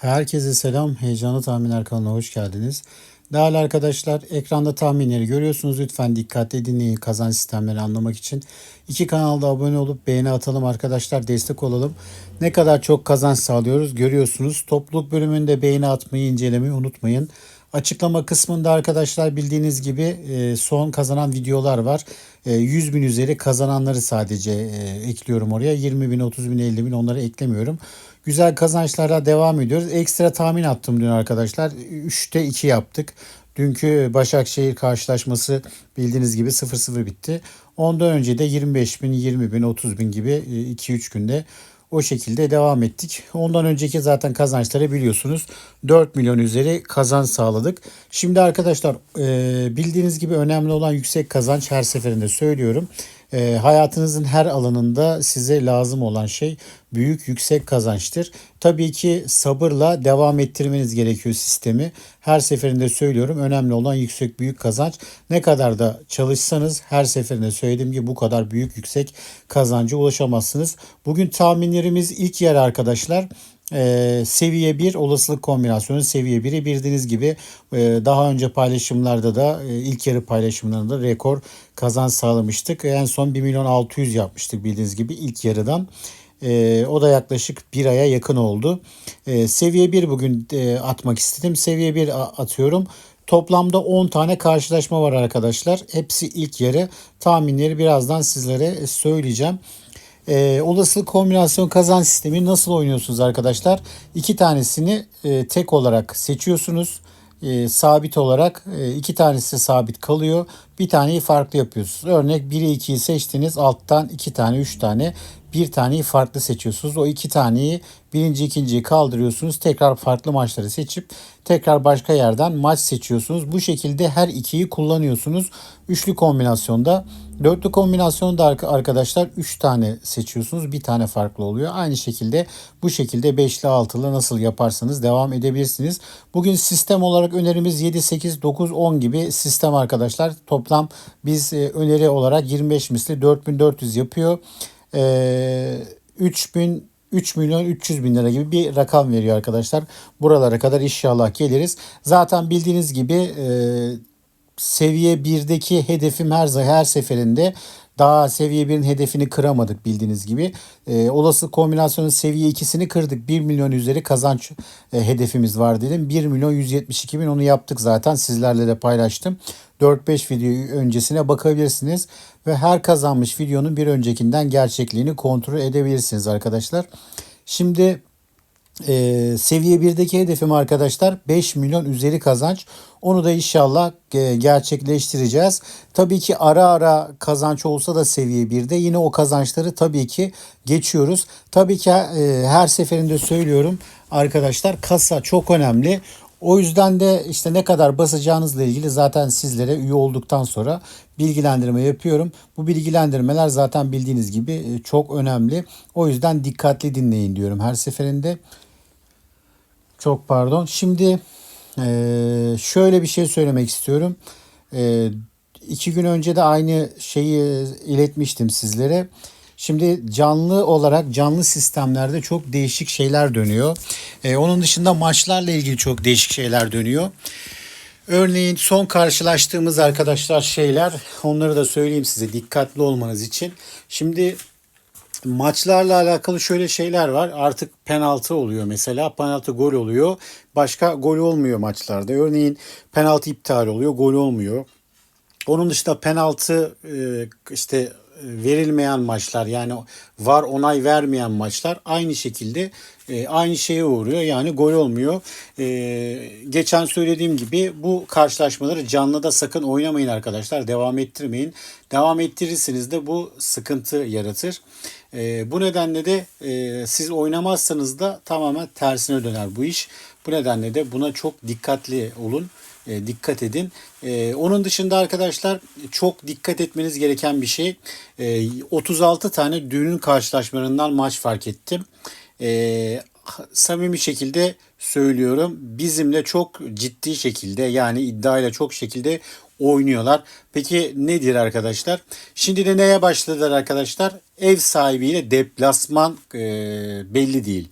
Herkese selam. Heyecanlı Tahminler kanalına hoş geldiniz. Değerli arkadaşlar, ekranda tahminleri görüyorsunuz. Lütfen dikkatli dinleyin kazanç sistemlerini anlamak için. İki kanalda abone olup beğeni atalım arkadaşlar. Destek olalım. Ne kadar çok kazanç sağlıyoruz görüyorsunuz. Topluluk bölümünde beğeni atmayı, incelemeyi unutmayın. Açıklama kısmında arkadaşlar bildiğiniz gibi e, son kazanan videolar var. E, 100 bin üzeri kazananları sadece e, ekliyorum oraya. 20 bin, 30 bin, 50 bin onları eklemiyorum. Güzel kazançlara devam ediyoruz. Ekstra tahmin attım dün arkadaşlar. 3'te 2 yaptık. Dünkü Başakşehir karşılaşması bildiğiniz gibi 0-0 bitti. Ondan önce de 25 bin, 20 bin, 30 bin gibi 2-3 günde o şekilde devam ettik. Ondan önceki zaten kazançları biliyorsunuz. 4 milyon üzeri kazanç sağladık. Şimdi arkadaşlar e, bildiğiniz gibi önemli olan yüksek kazanç her seferinde söylüyorum. E, hayatınızın her alanında size lazım olan şey büyük yüksek kazançtır. Tabii ki sabırla devam ettirmeniz gerekiyor sistemi. Her seferinde söylüyorum önemli olan yüksek büyük kazanç. Ne kadar da çalışsanız her seferinde söylediğim gibi bu kadar büyük yüksek kazanca ulaşamazsınız. Bugün tahminlerimiz ilk yer arkadaşlar e, seviye 1 olasılık kombinasyonu seviye 1'i bildiğiniz gibi e, daha önce paylaşımlarda da e, ilk yarı paylaşımlarında rekor kazanç sağlamıştık. En son 1 milyon 600 yapmıştık bildiğiniz gibi ilk yarıdan. E, o da yaklaşık bir aya yakın oldu. E, seviye 1 bugün e, atmak istedim. Seviye 1 atıyorum. Toplamda 10 tane karşılaşma var arkadaşlar. Hepsi ilk yarı. Tahminleri birazdan sizlere söyleyeceğim. E, olasılık kombinasyon kazan sistemi nasıl oynuyorsunuz arkadaşlar? İki tanesini e, tek olarak seçiyorsunuz. E, sabit olarak e, iki tanesi sabit kalıyor. Bir taneyi farklı yapıyorsunuz. Örnek 1'i 2'yi seçtiniz. Alttan iki tane, üç tane bir taneyi farklı seçiyorsunuz. O iki taneyi birinci ikinciyi kaldırıyorsunuz. Tekrar farklı maçları seçip tekrar başka yerden maç seçiyorsunuz. Bu şekilde her ikiyi kullanıyorsunuz. Üçlü kombinasyonda. Dörtlü kombinasyonda arkadaşlar 3 tane seçiyorsunuz. Bir tane farklı oluyor. Aynı şekilde bu şekilde 5'li 6'lı nasıl yaparsanız devam edebilirsiniz. Bugün sistem olarak önerimiz 7, 8, 9, 10 gibi sistem arkadaşlar. Toplam biz e, öneri olarak 25 misli 4400 yapıyor e, 3000 3 milyon 300 bin lira gibi bir rakam veriyor arkadaşlar. Buralara kadar inşallah geliriz. Zaten bildiğiniz gibi e, seviye 1'deki hedefim her her seferinde daha seviye 1'in hedefini kıramadık bildiğiniz gibi. E, olası kombinasyonun seviye 2'sini kırdık. 1 milyon üzeri kazanç e, hedefimiz var dedim. 1 milyon 172 bin onu yaptık zaten sizlerle de paylaştım. 4-5 video öncesine bakabilirsiniz ve her kazanmış videonun bir öncekinden gerçekliğini kontrol edebilirsiniz arkadaşlar. Şimdi e, seviye 1'deki hedefim arkadaşlar 5 milyon üzeri kazanç. Onu da inşallah e, gerçekleştireceğiz. Tabii ki ara ara kazanç olsa da seviye 1'de yine o kazançları tabii ki geçiyoruz. Tabii ki e, her seferinde söylüyorum arkadaşlar kasa çok önemli. O yüzden de işte ne kadar basacağınızla ilgili zaten sizlere üye olduktan sonra bilgilendirme yapıyorum. Bu bilgilendirmeler zaten bildiğiniz gibi e, çok önemli. O yüzden dikkatli dinleyin diyorum her seferinde. Çok pardon. Şimdi e, şöyle bir şey söylemek istiyorum. E, iki gün önce de aynı şeyi iletmiştim sizlere. Şimdi canlı olarak canlı sistemlerde çok değişik şeyler dönüyor. Ee, onun dışında maçlarla ilgili çok değişik şeyler dönüyor. Örneğin son karşılaştığımız arkadaşlar şeyler onları da söyleyeyim size dikkatli olmanız için. Şimdi maçlarla alakalı şöyle şeyler var. Artık penaltı oluyor mesela. Penaltı gol oluyor. Başka gol olmuyor maçlarda. Örneğin penaltı iptal oluyor. Gol olmuyor. Onun dışında penaltı e, işte verilmeyen maçlar yani var onay vermeyen maçlar aynı şekilde e, aynı şeye uğruyor. Yani gol olmuyor. E, geçen söylediğim gibi bu karşılaşmaları canlıda sakın oynamayın arkadaşlar. Devam ettirmeyin. Devam ettirirseniz de bu sıkıntı yaratır. E, bu nedenle de e, siz oynamazsanız da tamamen tersine döner bu iş. Bu nedenle de buna çok dikkatli olun. E, dikkat edin. E, onun dışında arkadaşlar çok dikkat etmeniz gereken bir şey. E, 36 tane düğünün karşılaşmalarından maç fark ettim. E, samimi şekilde söylüyorum. Bizimle çok ciddi şekilde yani iddiayla çok şekilde oynuyorlar. Peki nedir arkadaşlar? Şimdi de neye başladılar arkadaşlar? Ev sahibiyle deplasman e, belli değil.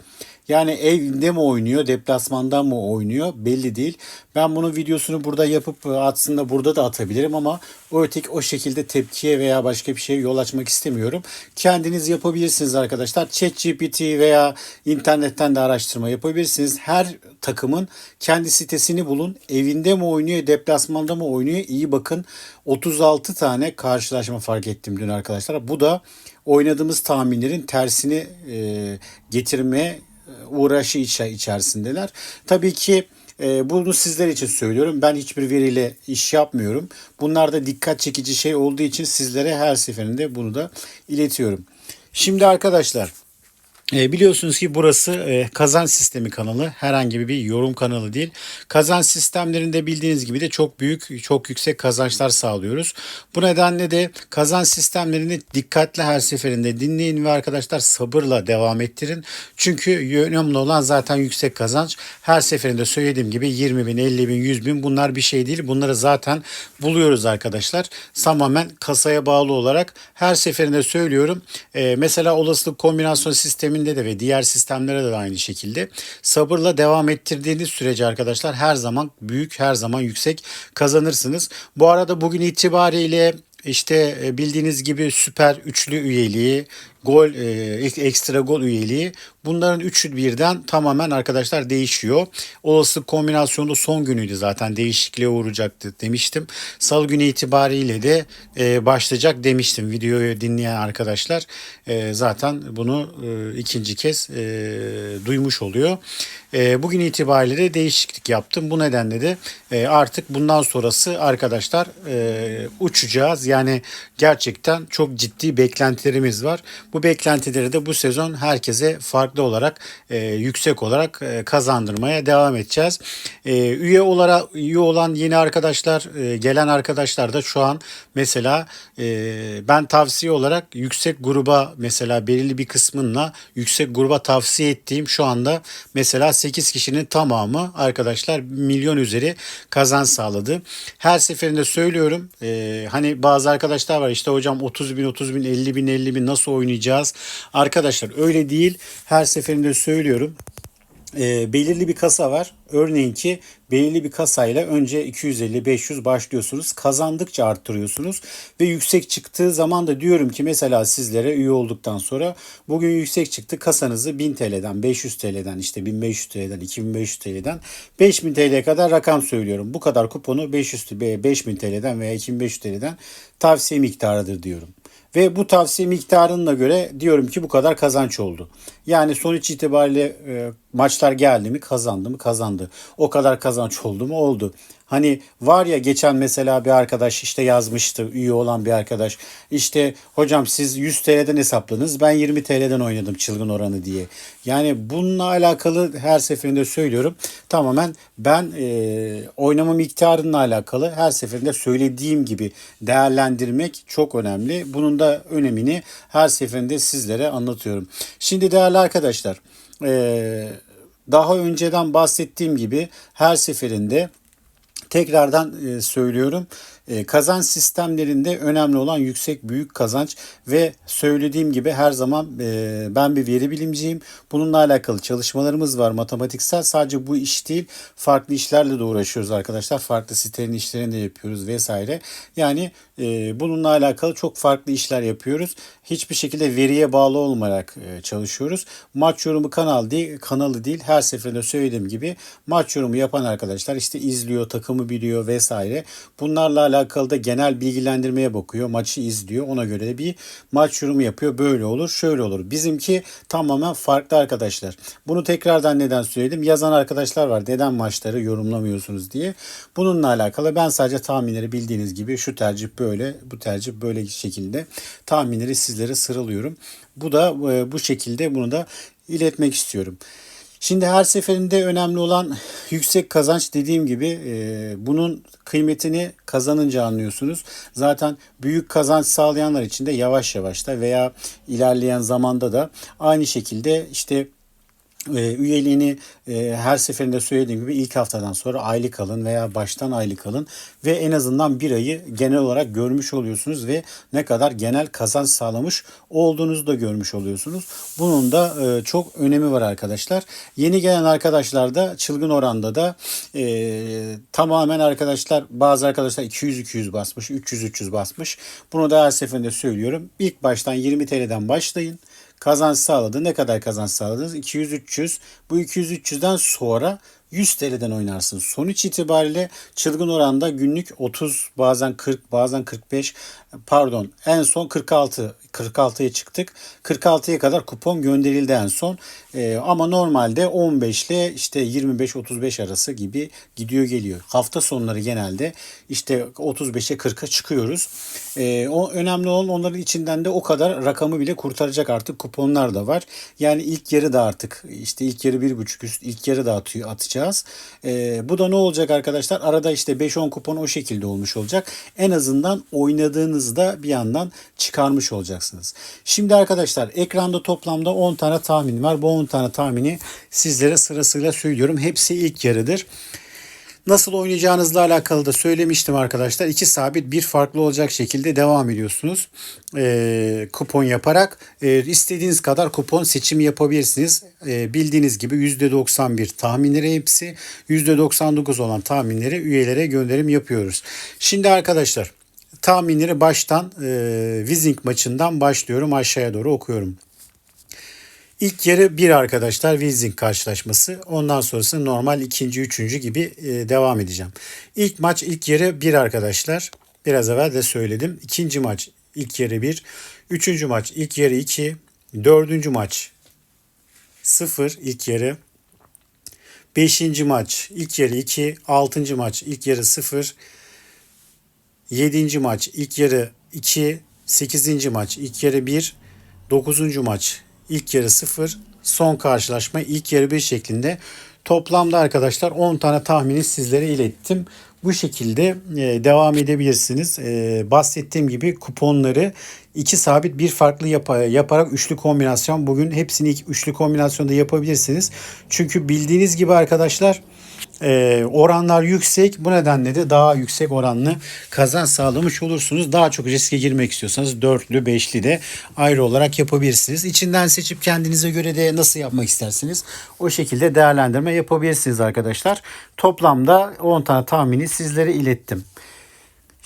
Yani evinde mi oynuyor, deplasmanda mı oynuyor belli değil. Ben bunun videosunu burada yapıp e, aslında burada da atabilirim ama o öteki o şekilde tepkiye veya başka bir şeye yol açmak istemiyorum. Kendiniz yapabilirsiniz arkadaşlar. ChatGPT veya internetten de araştırma yapabilirsiniz. Her takımın kendi sitesini bulun. Evinde mi oynuyor, deplasmanda mı oynuyor? İyi bakın. 36 tane karşılaşma fark ettim dün arkadaşlar. Bu da oynadığımız tahminlerin tersini e, getirmeye uğraşı içerisindeler. Tabii ki e, bunu sizler için söylüyorum. Ben hiçbir veriyle iş yapmıyorum. Bunlar da dikkat çekici şey olduğu için sizlere her seferinde bunu da iletiyorum. Şimdi arkadaşlar e, biliyorsunuz ki burası e, kazanç sistemi kanalı. Herhangi bir yorum kanalı değil. Kazanç sistemlerinde bildiğiniz gibi de çok büyük, çok yüksek kazançlar sağlıyoruz. Bu nedenle de kazanç sistemlerini dikkatli her seferinde dinleyin ve arkadaşlar sabırla devam ettirin. Çünkü önemli olan zaten yüksek kazanç. Her seferinde söylediğim gibi 20 bin, 50 bin, 100 bin bunlar bir şey değil. Bunları zaten buluyoruz arkadaşlar. Tamamen kasaya bağlı olarak her seferinde söylüyorum. E, mesela olasılık kombinasyon sistemi sisteminde de ve diğer sistemlere de aynı şekilde sabırla devam ettirdiğiniz sürece arkadaşlar her zaman büyük her zaman yüksek kazanırsınız. Bu arada bugün itibariyle işte e, bildiğiniz gibi süper üçlü üyeliği, gol e, ekstra gol üyeliği bunların üçü birden tamamen arkadaşlar değişiyor. Olası kombinasyonda son günüydü zaten değişikliğe uğrayacaktı demiştim. Salı günü itibariyle de e, başlayacak demiştim. Videoyu dinleyen arkadaşlar e, zaten bunu e, ikinci kez e, duymuş oluyor. E, bugün itibariyle de değişiklik yaptım. Bu nedenle de e, artık bundan sonrası arkadaşlar e, uçacağız. Yani gerçekten çok ciddi beklentilerimiz var. Bu beklentileri de bu sezon herkese farklı olarak e, yüksek olarak e, kazandırmaya devam edeceğiz. E, üye olarak üye olan yeni arkadaşlar, e, gelen arkadaşlar da şu an mesela e, ben tavsiye olarak yüksek gruba mesela belirli bir kısmınla yüksek gruba tavsiye ettiğim şu anda mesela 8 kişinin tamamı arkadaşlar milyon üzeri kazan sağladı. Her seferinde söylüyorum e, hani bazı arkadaşlar var işte hocam 30 bin 30 bin 50 bin 50 bin nasıl oynayacağız? Arkadaşlar öyle değil her seferinde söylüyorum e, belirli bir kasa var. Örneğin ki belirli bir kasayla önce 250-500 başlıyorsunuz. Kazandıkça arttırıyorsunuz ve yüksek çıktığı zaman da diyorum ki mesela sizlere üye olduktan sonra bugün yüksek çıktı kasanızı 1000 TL'den, 500 TL'den, işte 1500 TL'den, 2500 TL'den 5000 TL'ye kadar rakam söylüyorum. Bu kadar kuponu 500 5000 TL'den veya 2500 TL'den tavsiye miktarıdır diyorum. Ve bu tavsiye miktarına göre diyorum ki bu kadar kazanç oldu. Yani sonuç itibariyle e, maçlar geldi mi kazandı mı kazandı. O kadar kazanç oldu mu oldu. Hani var ya geçen mesela bir arkadaş işte yazmıştı üye olan bir arkadaş. İşte hocam siz 100 TL'den hesapladınız ben 20 TL'den oynadım çılgın oranı diye. Yani bununla alakalı her seferinde söylüyorum. Tamamen ben e, oynama miktarınla alakalı her seferinde söylediğim gibi değerlendirmek çok önemli. Bunun da önemini her seferinde sizlere anlatıyorum. Şimdi değerli arkadaşlar e, daha önceden bahsettiğim gibi her seferinde Tekrardan e, söylüyorum. E, kazanç sistemlerinde önemli olan yüksek büyük kazanç ve söylediğim gibi her zaman e, ben bir veri bilimciyim. Bununla alakalı çalışmalarımız var matematiksel. Sadece bu iş değil farklı işlerle de uğraşıyoruz arkadaşlar. Farklı sitelerin işlerini de yapıyoruz vesaire. Yani bununla alakalı çok farklı işler yapıyoruz. Hiçbir şekilde veriye bağlı olmayarak çalışıyoruz. Maç yorumu kanal değil, kanalı değil. Her seferinde söylediğim gibi maç yorumu yapan arkadaşlar işte izliyor, takımı biliyor vesaire. Bunlarla alakalı da genel bilgilendirmeye bakıyor. Maçı izliyor. Ona göre de bir maç yorumu yapıyor. Böyle olur, şöyle olur. Bizimki tamamen farklı arkadaşlar. Bunu tekrardan neden söyledim? Yazan arkadaşlar var. Neden maçları yorumlamıyorsunuz diye. Bununla alakalı ben sadece tahminleri bildiğiniz gibi şu tercih böyle, bu tercih böyle şekilde tahminleri sizlere sıralıyorum. Bu da e, bu şekilde bunu da iletmek istiyorum. Şimdi her seferinde önemli olan yüksek kazanç dediğim gibi e, bunun kıymetini kazanınca anlıyorsunuz. Zaten büyük kazanç sağlayanlar için de yavaş yavaş da veya ilerleyen zamanda da aynı şekilde işte üyeliğini e, her seferinde söylediğim gibi ilk haftadan sonra aylık alın veya baştan aylık alın ve en azından bir ayı genel olarak görmüş oluyorsunuz ve ne kadar genel kazanç sağlamış olduğunuzu da görmüş oluyorsunuz. Bunun da e, çok önemi var arkadaşlar. Yeni gelen arkadaşlar da çılgın oranda da e, tamamen arkadaşlar bazı arkadaşlar 200-200 basmış, 300-300 basmış. Bunu da her seferinde söylüyorum. İlk baştan 20 TL'den başlayın kazanç sağladı. Ne kadar kazanç sağladınız? 200-300. Bu 200-300'den sonra 100 TL'den oynarsınız. Sonuç itibariyle çılgın oranda günlük 30 bazen 40 bazen 45 pardon en son 46 46'ya çıktık. 46'ya kadar kupon gönderildi en son. Ee, ama normalde 15 ile işte 25-35 arası gibi gidiyor geliyor. Hafta sonları genelde işte 35'e 40'a çıkıyoruz. Ee, o önemli olan onların içinden de o kadar rakamı bile kurtaracak artık kuponlar da var. Yani ilk yarı da artık işte ilk yarı bir buçuk üst ilk yarı da atıyor, atacağız. Ee, bu da ne olacak arkadaşlar? Arada işte 5-10 kupon o şekilde olmuş olacak. En azından oynadığınızda bir yandan çıkarmış olacaksınız. Şimdi arkadaşlar ekranda toplamda 10 tane tahmin var. Bu 10 tane tahmini sizlere sırasıyla söylüyorum. Hepsi ilk yarıdır. Nasıl oynayacağınızla alakalı da söylemiştim arkadaşlar. İki sabit bir farklı olacak şekilde devam ediyorsunuz. Ee, kupon yaparak e, istediğiniz kadar kupon seçimi yapabilirsiniz. Ee, bildiğiniz gibi %91 tahminleri hepsi %99 olan tahminleri üyelere gönderim yapıyoruz. Şimdi arkadaşlar tahminleri baştan e, Wizing maçından başlıyorum aşağıya doğru okuyorum. İlk yarı bir arkadaşlar Wilsing karşılaşması. Ondan sonrası normal ikinci, üçüncü gibi e, devam edeceğim. İlk maç ilk yarı bir arkadaşlar. Biraz evvel de söyledim. İkinci maç ilk yarı bir. Üçüncü maç ilk yarı iki. Dördüncü maç sıfır ilk yarı. Beşinci maç ilk yarı iki. Altıncı maç ilk yarı sıfır. Yedinci maç ilk yarı iki. Sekizinci maç ilk yarı bir. Dokuzuncu maç İlk yarı 0, son karşılaşma ilk yarı 1 şeklinde. Toplamda arkadaşlar 10 tane tahmini sizlere ilettim. Bu şekilde e, devam edebilirsiniz. E, bahsettiğim gibi kuponları iki sabit bir farklı yap yaparak üçlü kombinasyon bugün hepsini üçlü kombinasyonda yapabilirsiniz. Çünkü bildiğiniz gibi arkadaşlar e, oranlar yüksek. Bu nedenle de daha yüksek oranlı kazanç sağlamış olursunuz. Daha çok riske girmek istiyorsanız dörtlü, beşli de ayrı olarak yapabilirsiniz. İçinden seçip kendinize göre de nasıl yapmak isterseniz o şekilde değerlendirme yapabilirsiniz arkadaşlar. Toplamda 10 tane tahmini sizlere ilettim.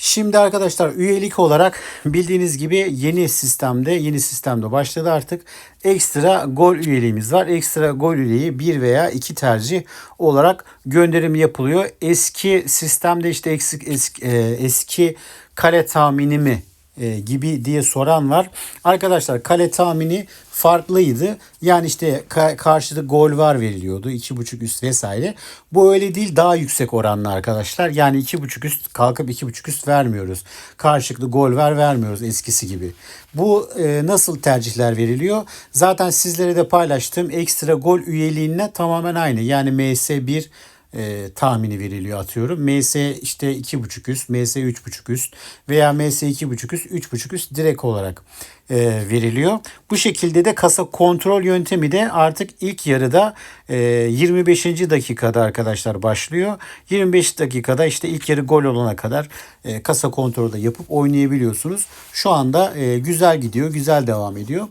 Şimdi arkadaşlar üyelik olarak bildiğiniz gibi yeni sistemde yeni sistemde başladı artık. Ekstra gol üyeliğimiz var. Ekstra gol üyeliği bir veya iki tercih olarak gönderim yapılıyor. Eski sistemde işte eksik eski, e, eski kale tahmini mi e, gibi diye soran var. Arkadaşlar kale tahmini farklıydı. Yani işte ka- karşıda gol var veriliyordu. 2.5 üst vesaire. Bu öyle değil daha yüksek oranlı arkadaşlar. Yani 2.5 üst kalkıp 2.5 üst vermiyoruz. Karşılıklı gol ver vermiyoruz eskisi gibi. Bu e, nasıl tercihler veriliyor? Zaten sizlere de paylaştığım ekstra gol üyeliğine tamamen aynı. Yani MS1 e, tahmini veriliyor atıyorum. MS işte 2.5 üst, MS 3.5 üst veya MS 2.5 üst, 3.5 üst direkt olarak e, veriliyor. Bu şekilde de kasa kontrol yöntemi de artık ilk yarıda e, 25. dakikada arkadaşlar başlıyor. 25 dakikada işte ilk yarı gol olana kadar e, kasa kontrolü de yapıp oynayabiliyorsunuz. Şu anda e, güzel gidiyor, güzel devam ediyor.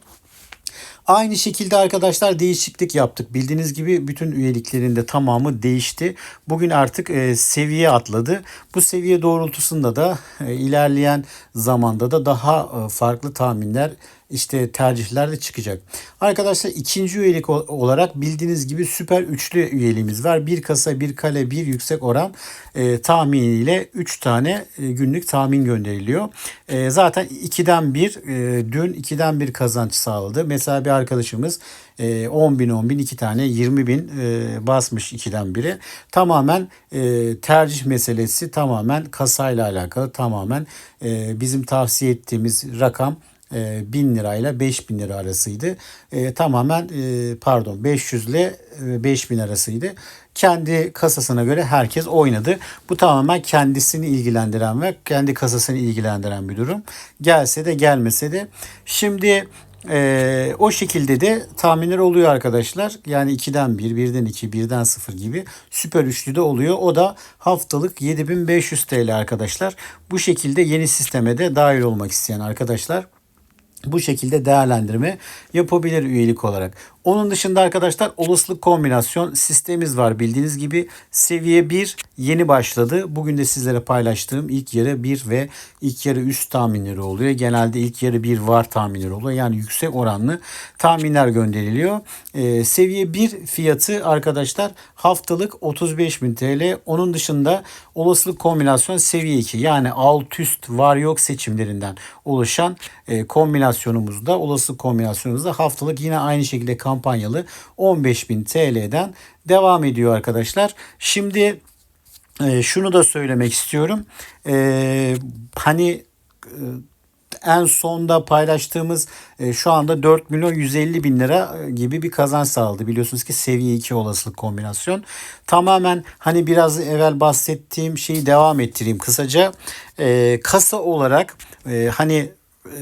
Aynı şekilde arkadaşlar değişiklik yaptık. Bildiğiniz gibi bütün üyeliklerinde tamamı değişti. Bugün artık e, seviye atladı. Bu seviye doğrultusunda da e, ilerleyen zamanda da daha e, farklı tahminler işte tercihler de çıkacak. Arkadaşlar ikinci üyelik olarak bildiğiniz gibi süper üçlü üyeliğimiz var. Bir kasa, bir kale, bir yüksek oran e, tahminiyle 3 tane e, günlük tahmin gönderiliyor. E, zaten 2'den 1 e, dün 2'den 1 kazanç sağladı. Mesela bir arkadaşımız e, 10 bin 10 bin 2 tane 20 bin e, basmış 2'den biri. Tamamen e, tercih meselesi tamamen kasayla alakalı tamamen e, bizim tavsiye ettiğimiz rakam 1000 lirayla 5000 lira arasıydı. E, tamamen e, pardon 500 ile 5000 arasıydı. Kendi kasasına göre herkes oynadı. Bu tamamen kendisini ilgilendiren ve kendi kasasını ilgilendiren bir durum. Gelse de gelmese de. Şimdi Ee, o şekilde de tahminler oluyor arkadaşlar. Yani 2'den 1, 1'den 2, 1'den 0 gibi süper üçlü de oluyor. O da haftalık 7500 TL arkadaşlar. Bu şekilde yeni sisteme de dahil olmak isteyen arkadaşlar bu şekilde değerlendirme yapabilir üyelik olarak. Onun dışında arkadaşlar olasılık kombinasyon sistemimiz var bildiğiniz gibi. Seviye 1 yeni başladı. Bugün de sizlere paylaştığım ilk yarı 1 ve ilk yarı üst tahminleri oluyor. Genelde ilk yarı 1 var tahminleri oluyor. Yani yüksek oranlı tahminler gönderiliyor. Ee, seviye 1 fiyatı arkadaşlar haftalık 35.000 TL. Onun dışında olasılık kombinasyon seviye 2 yani alt üst var yok seçimlerinden oluşan e, kombinasyonumuzda olasılık kombinasyonumuzda haftalık yine aynı şekilde kampanyalı 15.000 TL'den devam ediyor arkadaşlar. Şimdi e, şunu da söylemek istiyorum. E, hani e, en sonda paylaştığımız e, şu anda 4 milyon 150 bin lira e, gibi bir kazanç sağladı. Biliyorsunuz ki seviye 2 olasılık kombinasyon. Tamamen hani biraz evvel bahsettiğim şeyi devam ettireyim kısaca. E, kasa olarak e, hani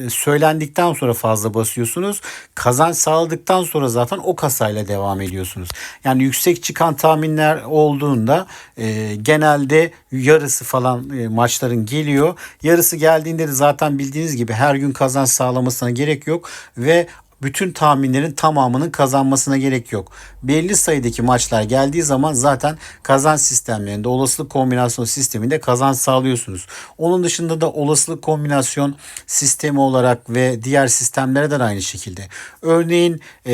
söylendikten sonra fazla basıyorsunuz. Kazanç sağladıktan sonra zaten o kasayla devam ediyorsunuz. Yani yüksek çıkan tahminler olduğunda e, genelde yarısı falan e, maçların geliyor. Yarısı geldiğinde de zaten bildiğiniz gibi her gün kazanç sağlamasına gerek yok ve bütün tahminlerin tamamının kazanmasına gerek yok. Belli sayıdaki maçlar geldiği zaman zaten kazanç sistemlerinde olasılık kombinasyon sisteminde kazanç sağlıyorsunuz. Onun dışında da olasılık kombinasyon sistemi olarak ve diğer sistemlere de aynı şekilde. Örneğin e,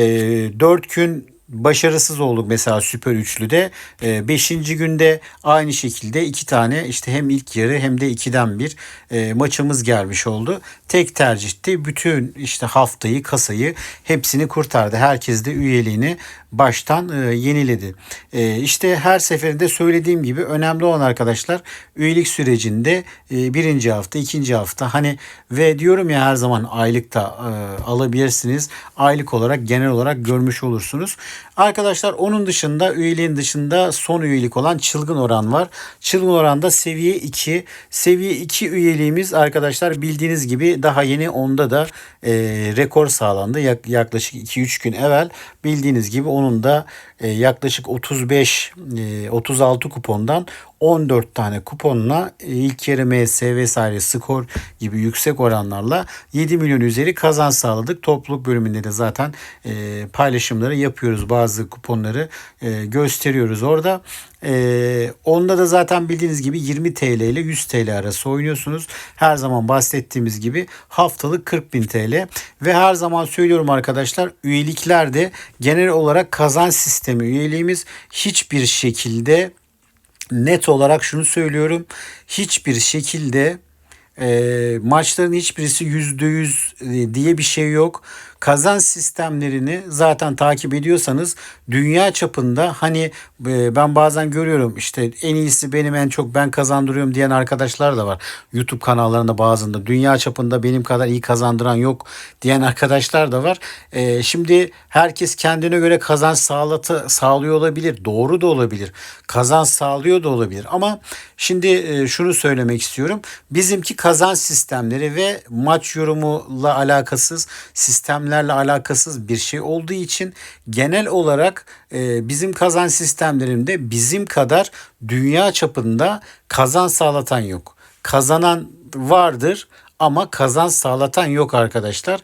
4 gün başarısız olduk mesela süper üçlüde. E, beşinci günde aynı şekilde iki tane işte hem ilk yarı hem de ikiden bir e, maçımız gelmiş oldu. Tek tercihti. Bütün işte haftayı, kasayı hepsini kurtardı. Herkes de üyeliğini baştan e, yeniledi. E, işte her seferinde söylediğim gibi önemli olan arkadaşlar üyelik sürecinde e, birinci hafta, ikinci hafta hani ve diyorum ya her zaman aylıkta e, alabilirsiniz. Aylık olarak genel olarak görmüş olursunuz. Arkadaşlar onun dışında üyeliğin dışında son üyelik olan çılgın oran var. Çılgın oranda seviye 2. Seviye 2 üyeliğimiz arkadaşlar bildiğiniz gibi daha yeni onda da e, rekor sağlandı. Yak, yaklaşık 2-3 gün evvel bildiğiniz gibi onun da e, yaklaşık 35 e, 36 kupondan 14 tane kuponla e, ilk yarı MS vesaire skor gibi yüksek oranlarla 7 milyon üzeri kazanç sağladık. Topluluk bölümünde de zaten e, paylaşımları yapıyoruz. Bazı kuponları e, gösteriyoruz orada. E, onda da zaten bildiğiniz gibi 20 TL ile 100 TL arası oynuyorsunuz. Her zaman bahsettiğimiz gibi haftalık 40 bin TL ve her zaman söylüyorum arkadaşlar üyeliklerde genel olarak kazanç sistemi üyeliğimiz hiçbir şekilde net olarak şunu söylüyorum. Hiçbir şekilde e, maçların hiçbirisi yüzde yüz e, diye bir şey yok kazanç sistemlerini zaten takip ediyorsanız dünya çapında hani e, ben bazen görüyorum işte en iyisi benim en çok ben kazandırıyorum diyen arkadaşlar da var. YouTube kanallarında bazında dünya çapında benim kadar iyi kazandıran yok diyen arkadaşlar da var. E, şimdi herkes kendine göre kazanç sağlatı, sağlıyor olabilir. Doğru da olabilir. Kazanç sağlıyor da olabilir. Ama şimdi e, şunu söylemek istiyorum. Bizimki kazanç sistemleri ve maç yorumuyla alakasız sistemler sistemlerle alakasız bir şey olduğu için genel olarak e, bizim kazan sistemlerinde bizim kadar dünya çapında kazan sağlatan yok. Kazanan vardır ama kazan sağlatan yok arkadaşlar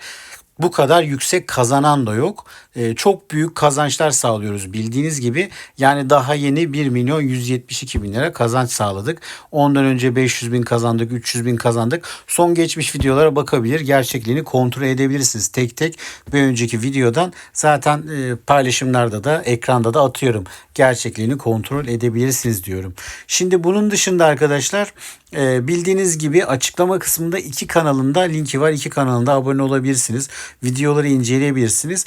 bu kadar yüksek kazanan da yok. E, çok büyük kazançlar sağlıyoruz bildiğiniz gibi. Yani daha yeni 1 milyon 172 bin lira kazanç sağladık. Ondan önce 500 bin kazandık, 300 bin kazandık. Son geçmiş videolara bakabilir, gerçekliğini kontrol edebilirsiniz tek tek. Bir önceki videodan zaten e, paylaşımlarda da ekranda da atıyorum. Gerçekliğini kontrol edebilirsiniz diyorum. Şimdi bunun dışında arkadaşlar e, bildiğiniz gibi açıklama kısmında iki kanalında linki var. İki kanalında abone olabilirsiniz. Videoları inceleyebilirsiniz.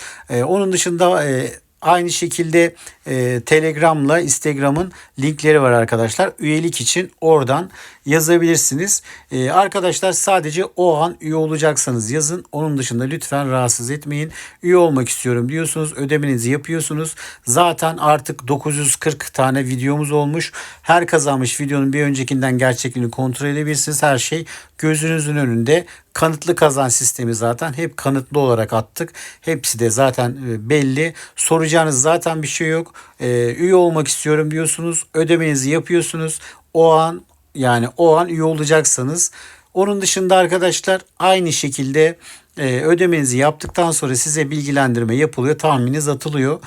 Onun dışında e, Aynı şekilde e, Telegram'la Instagram'ın linkleri var arkadaşlar. Üyelik için oradan yazabilirsiniz. E, arkadaşlar sadece o an üye olacaksanız yazın. Onun dışında lütfen rahatsız etmeyin. Üye olmak istiyorum diyorsunuz. Ödemenizi yapıyorsunuz. Zaten artık 940 tane videomuz olmuş. Her kazanmış videonun bir öncekinden gerçekliğini kontrol edebilirsiniz. Her şey gözünüzün önünde Kanıtlı kazanç sistemi zaten hep kanıtlı olarak attık. Hepsi de zaten e, belli. Soracağınız zaten bir şey yok. E, üye olmak istiyorum diyorsunuz. Ödemenizi yapıyorsunuz. O an yani o an üye olacaksanız. Onun dışında arkadaşlar aynı şekilde e, ödemenizi yaptıktan sonra size bilgilendirme yapılıyor. Tahmininiz atılıyor.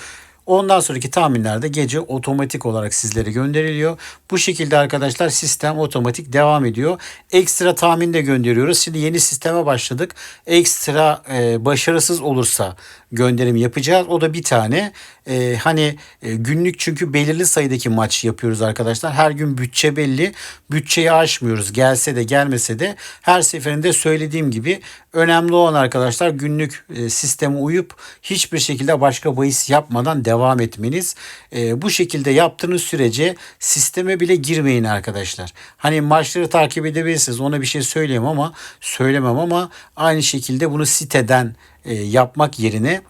Ondan sonraki tahminlerde gece otomatik olarak sizlere gönderiliyor. Bu şekilde arkadaşlar sistem otomatik devam ediyor. Ekstra tahmin de gönderiyoruz. Şimdi yeni sisteme başladık. Ekstra e, başarısız olursa gönderim yapacağız. O da bir tane. E, hani e, günlük çünkü belirli sayıdaki maç yapıyoruz arkadaşlar. Her gün bütçe belli. Bütçeyi aşmıyoruz. Gelse de gelmese de her seferinde söylediğim gibi önemli olan arkadaşlar günlük e, sisteme uyup hiçbir şekilde başka bahis yapmadan devam etmeniz. E, bu şekilde yaptığınız sürece sisteme bile girmeyin arkadaşlar. Hani maçları takip edebilirsiniz. Ona bir şey söyleyeyim ama söylemem ama aynı şekilde bunu siteden e, yapmak yerine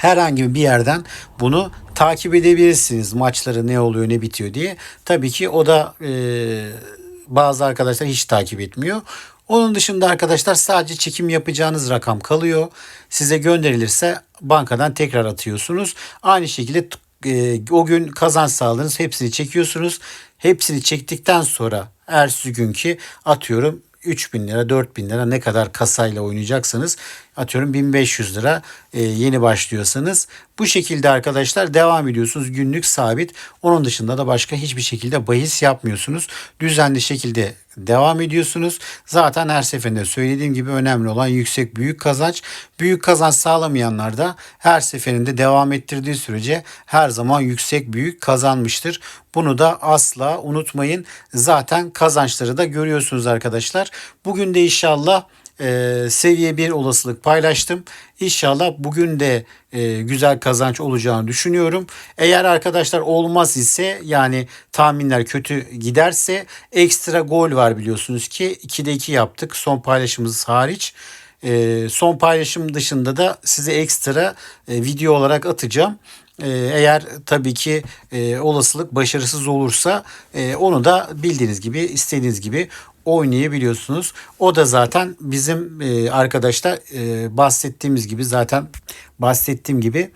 herhangi bir yerden bunu takip edebilirsiniz. Maçları ne oluyor ne bitiyor diye. Tabii ki o da e, bazı arkadaşlar hiç takip etmiyor. Onun dışında arkadaşlar sadece çekim yapacağınız rakam kalıyor. Size gönderilirse bankadan tekrar atıyorsunuz. Aynı şekilde e, o gün kazanç sağladınız hepsini çekiyorsunuz. Hepsini çektikten sonra ertesi günkü atıyorum 3000 lira 4000 lira ne kadar kasayla oynayacaksanız atıyorum 1500 lira e, yeni başlıyorsanız. Bu şekilde arkadaşlar devam ediyorsunuz. Günlük sabit. Onun dışında da başka hiçbir şekilde bahis yapmıyorsunuz. Düzenli şekilde devam ediyorsunuz. Zaten her seferinde söylediğim gibi önemli olan yüksek büyük kazanç. Büyük kazanç sağlamayanlar da her seferinde devam ettirdiği sürece her zaman yüksek büyük kazanmıştır. Bunu da asla unutmayın. Zaten kazançları da görüyorsunuz arkadaşlar. Bugün de inşallah e, seviye bir olasılık paylaştım. İnşallah bugün de e, güzel kazanç olacağını düşünüyorum. Eğer arkadaşlar olmaz ise yani tahminler kötü giderse ekstra gol var biliyorsunuz ki 2'de 2 yaptık son paylaşımımız hariç. E, son paylaşım dışında da size ekstra e, video olarak atacağım. E, eğer tabii ki e, olasılık başarısız olursa e, onu da bildiğiniz gibi istediğiniz gibi oynayabiliyorsunuz. O da zaten bizim e, arkadaşlar e, bahsettiğimiz gibi zaten bahsettiğim gibi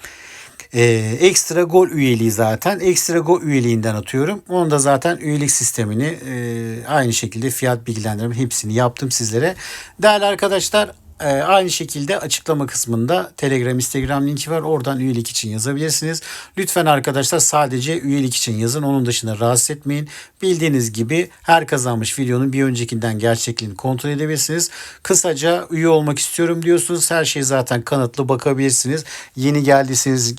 e, ekstra gol üyeliği zaten. Ekstra gol üyeliğinden atıyorum. Onu da zaten üyelik sistemini e, aynı şekilde fiyat bilgilendirme hepsini yaptım sizlere. Değerli arkadaşlar ee, aynı şekilde açıklama kısmında Telegram, Instagram linki var. Oradan üyelik için yazabilirsiniz. Lütfen arkadaşlar sadece üyelik için yazın. Onun dışında rahatsız etmeyin. Bildiğiniz gibi her kazanmış videonun bir öncekinden gerçekliğini kontrol edebilirsiniz. Kısaca üye olmak istiyorum diyorsunuz. Her şey zaten kanıtlı bakabilirsiniz. Yeni geldiyseniz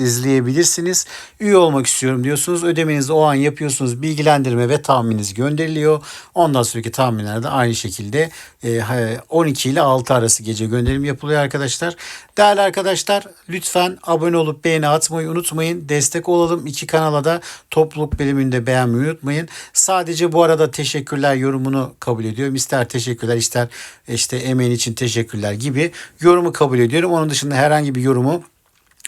izleyebilirsiniz. Üye olmak istiyorum diyorsunuz. Ödemenizi o an yapıyorsunuz. Bilgilendirme ve tahmininiz gönderiliyor. Ondan sonraki tahminlerde aynı şekilde 12 e, ile 6 arası gece gönderim yapılıyor arkadaşlar. Değerli arkadaşlar lütfen abone olup beğeni atmayı unutmayın. Destek olalım. iki kanala da topluluk bölümünde beğenmeyi unutmayın. Sadece bu arada teşekkürler yorumunu kabul ediyorum. İster teşekkürler ister işte emeğin için teşekkürler gibi yorumu kabul ediyorum. Onun dışında herhangi bir yorumu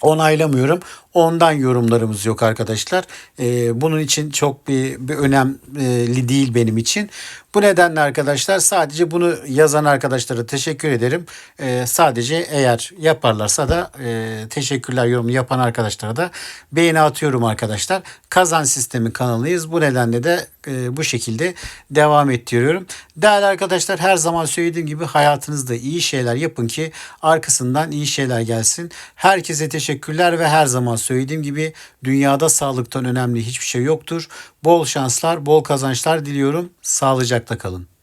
onaylamıyorum. Ondan yorumlarımız yok arkadaşlar. Ee, bunun için çok bir, bir önemli değil benim için. Bu nedenle arkadaşlar sadece bunu yazan arkadaşlara teşekkür ederim. Ee, sadece eğer yaparlarsa da e, teşekkürler yorumu yapan arkadaşlara da beğeni atıyorum arkadaşlar. Kazan Sistemi kanalıyız. Bu nedenle de e, bu şekilde devam ettiriyorum. Değerli arkadaşlar her zaman söylediğim gibi hayatınızda iyi şeyler yapın ki arkasından iyi şeyler gelsin. Herkese teşekkürler ve her zaman söylediğim gibi dünyada sağlıktan önemli hiçbir şey yoktur. Bol şanslar, bol kazançlar diliyorum. Sağlıcakla kalın.